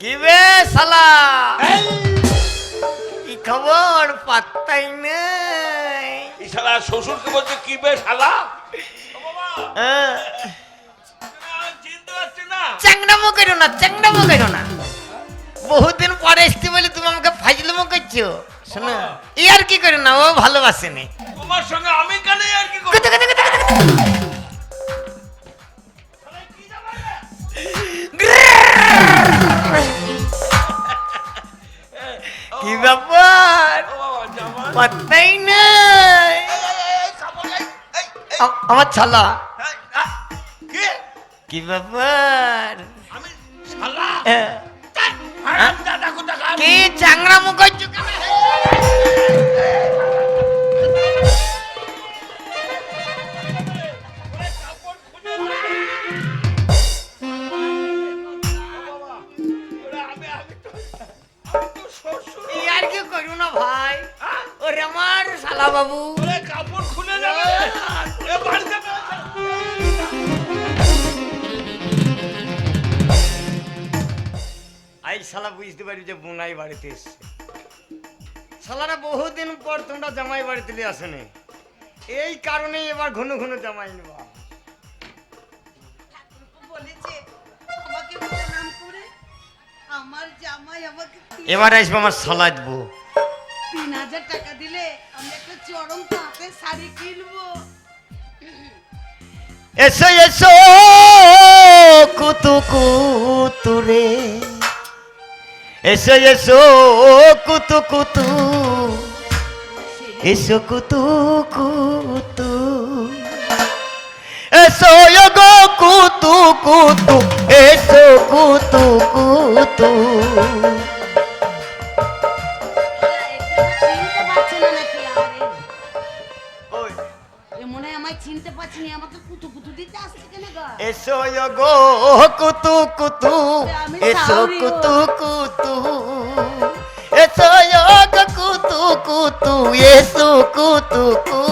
কি বে শালা কি খবর পাত্তাই নেই এই শালা শ্বশুরকে বলছে কি বে শালা চ্যাংড়ামো করো না চ্যাংড়ামো করো না বহুদিন পরে এসছি বলে তুমি আমাকে ফাইজলামো করছ শোনো ই আর কি করে না ও ভালোবাসেনি তোমার সঙ্গে আমি কেন আর কি করব? আমার ছালা কি? ব্যাপার? আমি ছালা কি হারাম মুখ হচ্ছে কি চাংড়ামো করছ? আই শালা বুঝতে পারি যে বুনাই বাড়িতে এসছে। শালারা বহুদিন পর তোমরা জামাই বাড়িতে নিয়ে আসেনি এই কারণেই এবার ঘন ঘন জামাই নেবা। এবার আসবে আমার সালাদ বউ। তিন হাজার টাকা দিলে আমি একটা চরম তাঁতের শাড়ি কিনবো। এসো এসো কুতু কুতু রে। এসো এসো কুতু কুতু। এসো কুতু কুতু। এসো কুতু এসো কুতু কুতু ও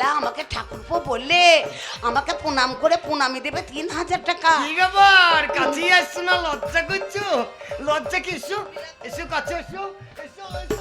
হ্যালো আমাকে ঠাকুরপো বললে আমাকে প্রণাম করে প্রণামি দেবে তিন হাজার টাকা। কি ব্যাপার কাছে আসছো না? লজ্জা করছ? লজ্জা কি এসো? এসো কাছে এসো এসো।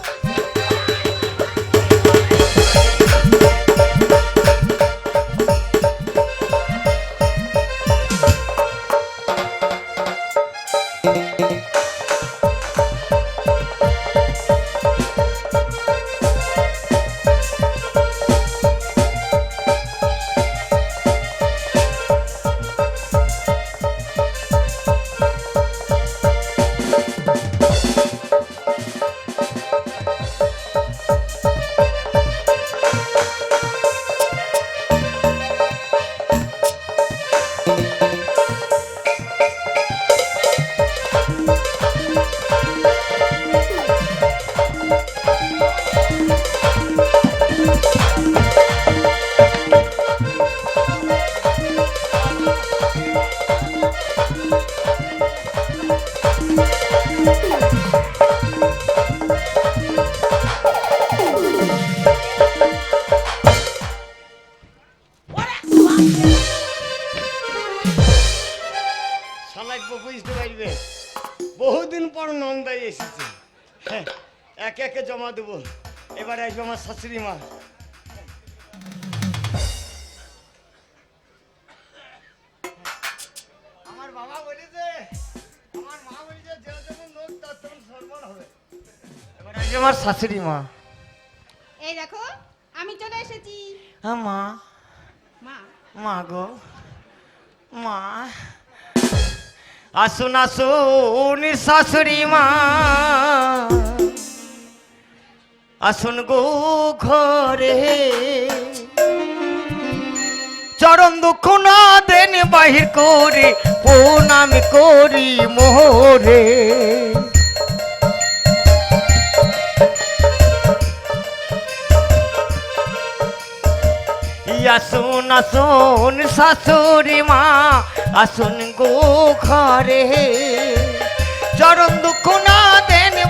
জমা দেবো। এবার আসবে আমার শাশুড়ি মা। আমার বাবা বলেছে আমার মা বলেছে যে যখন লোক তার তখন সর্বণ হবে। এবার আসবে আমার শাশুড়ি মা। এই দেখো আমি চলে এসেছি। হ্যাঁ মা। মা। মা গো। মা। আসুন আসুন শাশুড়ি মা। আসুন গো ঘরে। চরম দুঃখ না দেন বাহির করে, প্রণাম করি মোহরে। আসুন আসুন শাশুড়ি মা, আসুন গো ঘরে। চরম দুঃখ না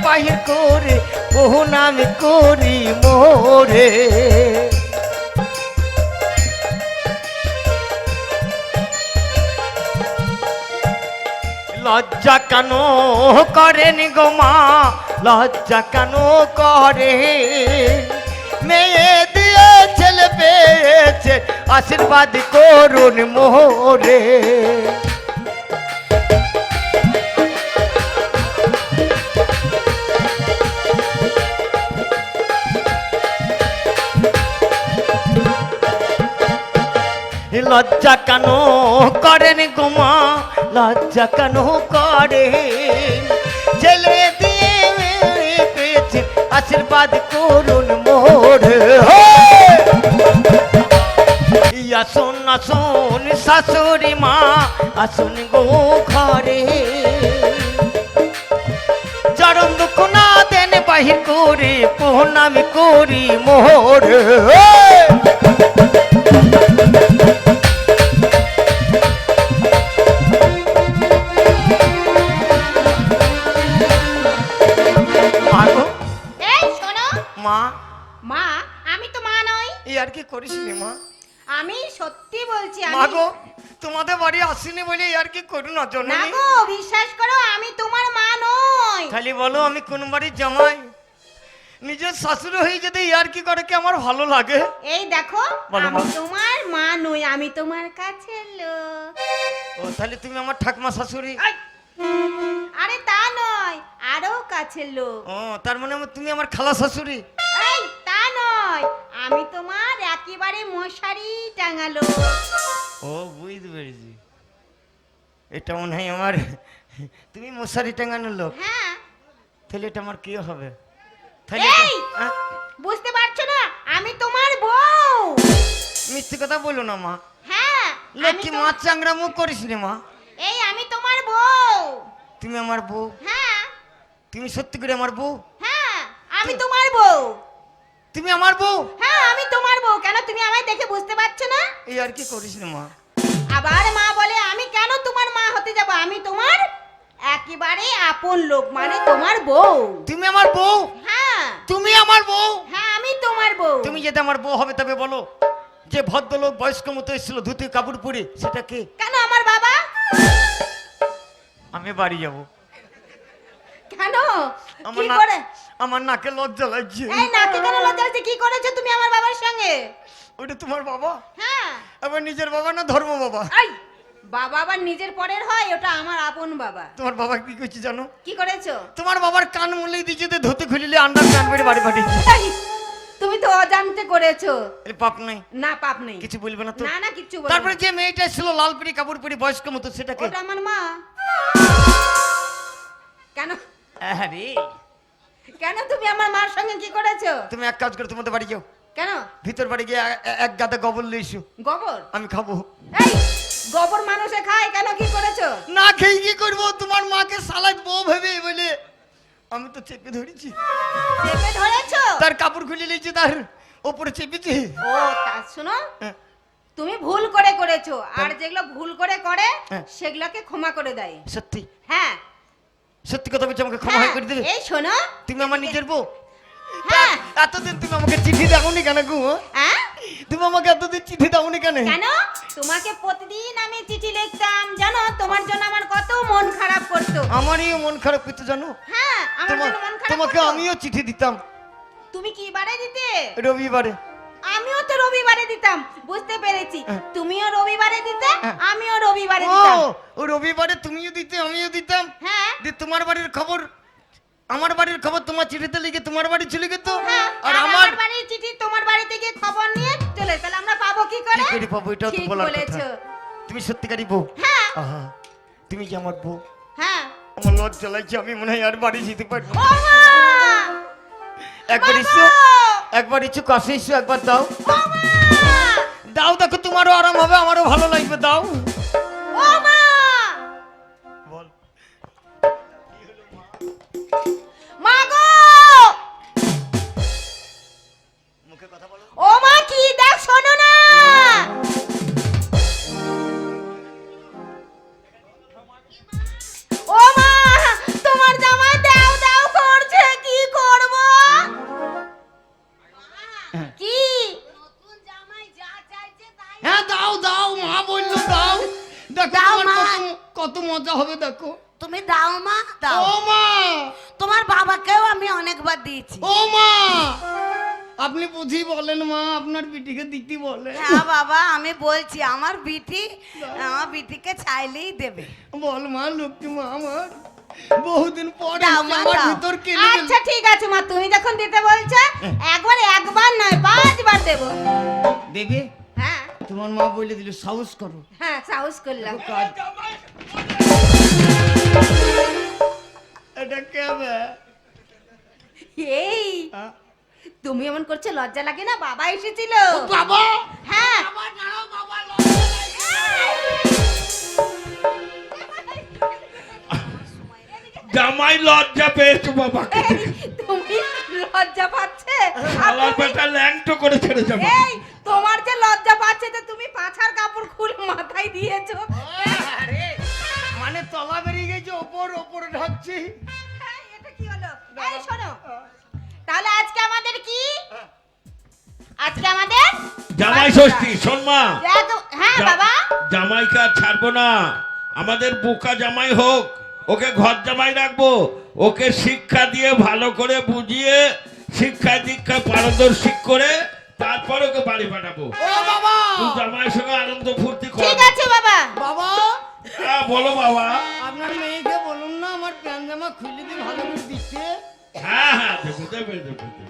বাহির করে প্রণাম করি মোরে। লজ্জা কেন করেন গো মা? লজ্জা কেন করে মেয়ে দিয়ে ছেলে পেয়েছে, আশীর্বাদ করুন মোরে। লজ্জা কেন করেন গোমা লজ্জা কেন করে জেলে দিয়ে পেয়েছে, আশীর্বাদ করুন মোর। আসুন আসুন শাশুড়ি মা, আসুন গো ঘরে। চরম দুঃখ না দেন, বাহির করে প্রণামি করি মোর। মা? মা আমি তো মা নই। এই আর কি করিস নি মা? আমি সত্যি বলছি মা গো তোমাদের বাড়ি আসিনি বলে আর কি করু না না গো বিশ্বাস করো আমি তোমার মা নই। খালি বলো আমি কোন বাড়ির জামাই? নিজের শাশুড়ি হয়ে যদি ইয়ার কি করে কি আমার ভালো লাগে? এই দেখো আমি তোমার মা নই আমি তোমার কাছে লোক। ও তাহলে তুমি আমার ঠাকমা শাশুড়ি! আরে তা নয় আরও কাছে লোক। ও তার মানে তুমি আমার খালা শাশুড়ি? এই তা নয় আমি তোমার একেবারে মশারি টাঙালো ও বুঝতে পেরেছি। এটা মনে হয় আমার তুমি মশারি টাঙানোর লোক। হ্যাঁ। তাহলে এটা আমার কি হবে? এই! বুঝতে পারছ না? আমি তোমার বউ! মিথ্যে কথা বলো না মা। হ্যাঁ লক্ষ্মী মাছ চাংরা মুখ করিস রে মা। এই আমি তোমার বউ! তুমি আমার বউ। হ্যাঁ। তুমি সত্যি করে আমার বউ? হ্যাঁ আমি তোমার বউ! তুমি আমার বউ? হ্যাঁ আমি তোমার বউ। কেন তুমি আমায় দেখে বুঝতে পারছ না? এই আর কি করিস রে মা? আবার মা বলে আমি কেন তোমার মা হতে যাব? আমি তোমার একেবারে আপন লোক মানে তোমার বউ! তুমি আমার বউ? হ্যাঁ। বউ? হ্যাঁ আমি তোমার বউ। তুমি যদি আমার বউ হবে তবে বলো যে ভদ্রলোক বয়স্ক মতো এসেছিল ধুতি কাপড় পরে সেটা কে? কেন আমার বাবা? আমি বাড়ি যাব। কেন? আমার কি করে? আমার নাকে লজ্জা লাগছে। এই নাকি কেন লজ্জা হচ্ছে? কি করেছ তুমি আমার বাবার সঙ্গে? ওটা তোমার বাবা? হ্যাঁ। আবার নিজের বাবা না ধর্ম বাবা? আই বাবা আবার নিজের পরের হয়? ওটা আমার আপন বাবা। তোমার বাবা কি করছে জানো? কি করেছ? তোমার বাবার কান মুলেই দিচ্ছে যে ধুতি খুলিলে আন্ডার কান বেড়ে বাড়ি বাড়ি তুমি তো অজান্তে করেছ। এর পাপ নাই না পাপ নেই কিছু বলবে না তো? না না কিচ্ছু বলব তারপরে যে মেয়েটা ছিল লাল পিড়ি কাপড় পরি বয়স্ক মতো সেটাকে ওটা আমার মা। কেন? আরে। কেন তুমি আমার মার সঙ্গে কি করেছ? তুমি এক কাজ করে তোমাদের বাড়ি যাও। কেন? ভিতর বাড়ি গিয়ে এ- এ- এক গাদা গবর লই এসো। গোবর? আমি খাব। এই! গোবর মানুষে খায় কেন কি করেছ? না খেয়ে কি করব? তোমার মাকে সালাদ বউ ভেবে বলে আমি তো চেপে ধরেছি। চেপে ধরেছো? তার কাপড় খুলে নিয়েছি তার ওপরে চেপেছি। ও তা শোনো হ্যাঁ। তুমি ভুল করে করেছ। আর যেগুলো ভুল করে করে হ্যাঁ। সেগুলোকে ক্ষমা করে দেয়। সত্যি? হ্যাঁ। সত্যি কথা বলছি আমাকে ক্ষমা হ্যাঁ, করে দেবে? এই শোনো তুমি আমার নিজের বউ? হ্যাঁ। এতদিন তুমি আমাকে চিঠি দাওনি কেন গো? হ্যাঁ তুমি আমাকে এতদিন চিঠি দাওনি কেন? কেন? তোমাকে প্রতিদিন আমি চিঠি লিখতাম জানো? তোমার জন্য আমার কত মন খারাপ করতো। আমারই মন খারাপ করতে জানো? হ্যাঁ আমার জন্য মন খারাপ তোমাকে আমিও চিঠি দিতাম। তুমি কি বারে দিতে? রবিবারে। আমিও তো রবিবারে দিতাম বুঝতে পেরেছি। হ্যাঁ। তুমিও রবিবারে দিতে হ্যাঁ। আমিও রবিবারে দিতাম। ও রবিবারে তুমিও দিতে আমিও দিতাম। হ্যাঁ। যে তোমার বাড়ির খবর আমার বাড়ির খবর তোমার চিঠিতে লিখে তোমার বাড়ি চলে গেত? হ্যাঁ, আর আমার বাড়ির চিঠি তোমার বাড়িতে গিয়ে খবর নিয়ে চলে তাহলে আমরা পাবো কি কি করে করে পাবো? এটাও তো বলার কথা। তুমি সত্যিকারই বউ? হ্যাঁ। তুমি কি আমার বউ? হ্যাঁ। আমার লজ্জা লাগছে আমি মনে হয় আর বাড়ি যেতে পারি ও মা! একবার ইচ্ছু একবার ইচ্ছু কাছে ইস্যু একবার দাও। দাও দেখো তোমারও আরাম হবে আমারও ভালো লাগবে দাও। ও মা! অনেকবার দিয়েছি। ও মা! আপনি বুঝি বলেন মা আপনার বিটিকে দিতে বলে। হ্যাঁ বাবা আমি বলছি আমার বিটি আমার বিটিকে চাইলেই দেবে। বল মা লক্ষ্মী মা আমার। বহুদিন পর আমার ভিতর গেল। আচ্ছা ঠিক আছে মা তুমি যখন দিতে বলছো একবার একবার নয় পাঁচবার দেবো। দেবে হ্যাঁ। তোমার মা বলে দিল সাহস করো। হ্যাঁ সাহস করলাম। এটা কেবে? এই তুমি এমন করছ লজ্জা লাগে না? বাবা এসেছিল। বাবা! হ্যাঁ। জামাই লজ্জা পেয়েছ এই, তুমি লজ্জা পাচ্ছে। বেটা ল্যাংটো করে ছেড়ে যাব। এই তোমার যে লজ্জা পাচ্ছে যে তুমি পাছার কাপড় খুলে মাথায় দিয়েছ। আরে মানে তলা বেরিয়ে গেছে ওপর ওপর ঢাকছি। এটা কি তাহলে আজকে আমাদের কি? আজকে আমাদের জামাই ষষ্ঠী শোন মা হ্যাঁ বাবা। জামাইকে আর ছাড়বো না। আমাদের বোকা জামাই হোক ওকে ঘর জামাই রাখব ওকে শিক্ষা দিয়ে ভালো করে বুঝিয়ে শিক্ষা দীক্ষা পারদর্শী করে তারপর ওকে বাড়ি পাঠাবো। ও বাবা! তুই জামাইয়ের সঙ্গে আনন্দ ফুর্তি কর। ঠিক আছে বাবা। বাবা! হ্যাঁ বলো বাবা। আপনার মেয়েকে বলুন না আমার প্যান জামা খুলে দিয়ে ভালো করে দিচ্ছে। হ্যাঁ হ্যাঁ দেবো দেবে দেবে দেবে।